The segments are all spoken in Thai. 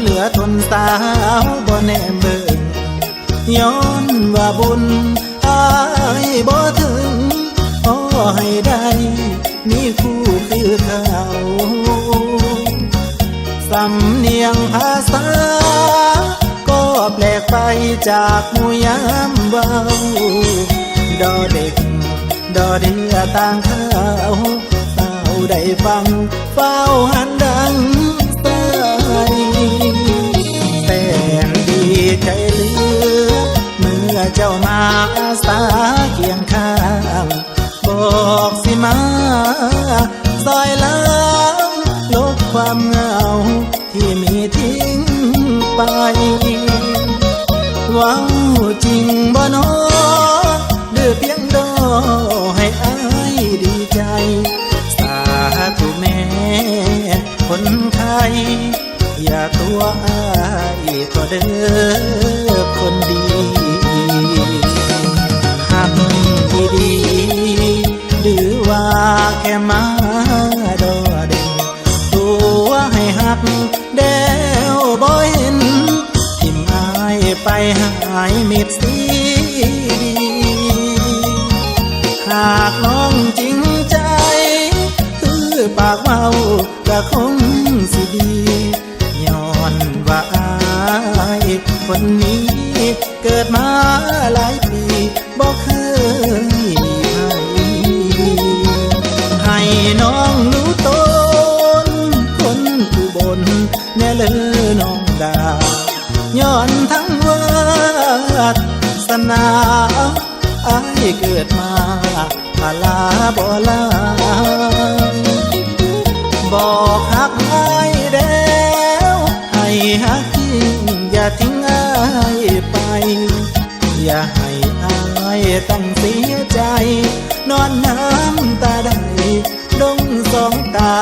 เหลือทนตาเอาบ่แนมเบิ่งย้อนว่าบุญอายบ่ถึงอ้อให้ได้มีคู่คือเขาสำเนียงภาษา ก็แปลกไปจากมุยามเบาดอเด็ก ดอเดือต่างเขาเฝ้าได้ฟังเฝ้าหันได้ วังจริงบ่นอเดือเพียงดอให้อายดีใจ สาธุแม่คนไทย อย่าตัวอายก็เด้อคนดีหักดีๆหรือว่าแค่มาดอเด่นตัวให้หักเดวบ่เห็นทิมอย ไปหายมิดสีดี หากน้องจริงใจ คือปากเมาก็คงสิดีย้อนว่าอายคนนี้ เกิดมาหลายปีบอกเคยมีใครให้น้อง นาอายเกิดมาพาลาบ่ลาบอกหักอายแล้วให้หักจริงอย่าทิ้งอายไป อย่าให้อายต้องเสียใจ นอนน้ำตาได้ลงสองตา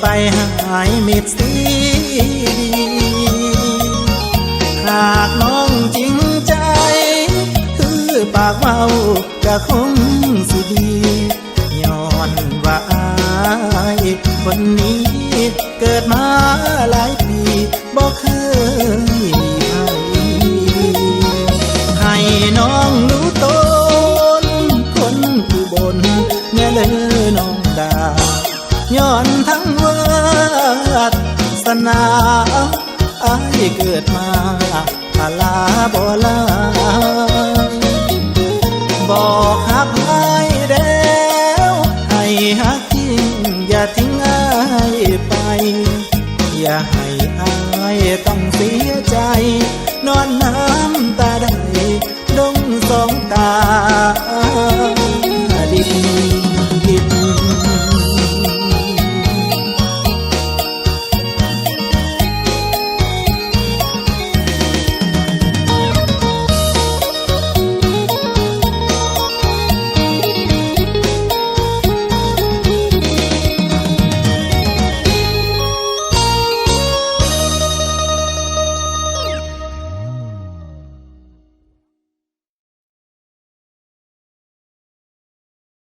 ไปหายมิดสีหากน้องจริงใจ คือปากเมาก็คงสิดีย้อนว่าอายคนนี้ นาอายเกิดมาอาลาบอลาบอกหักอ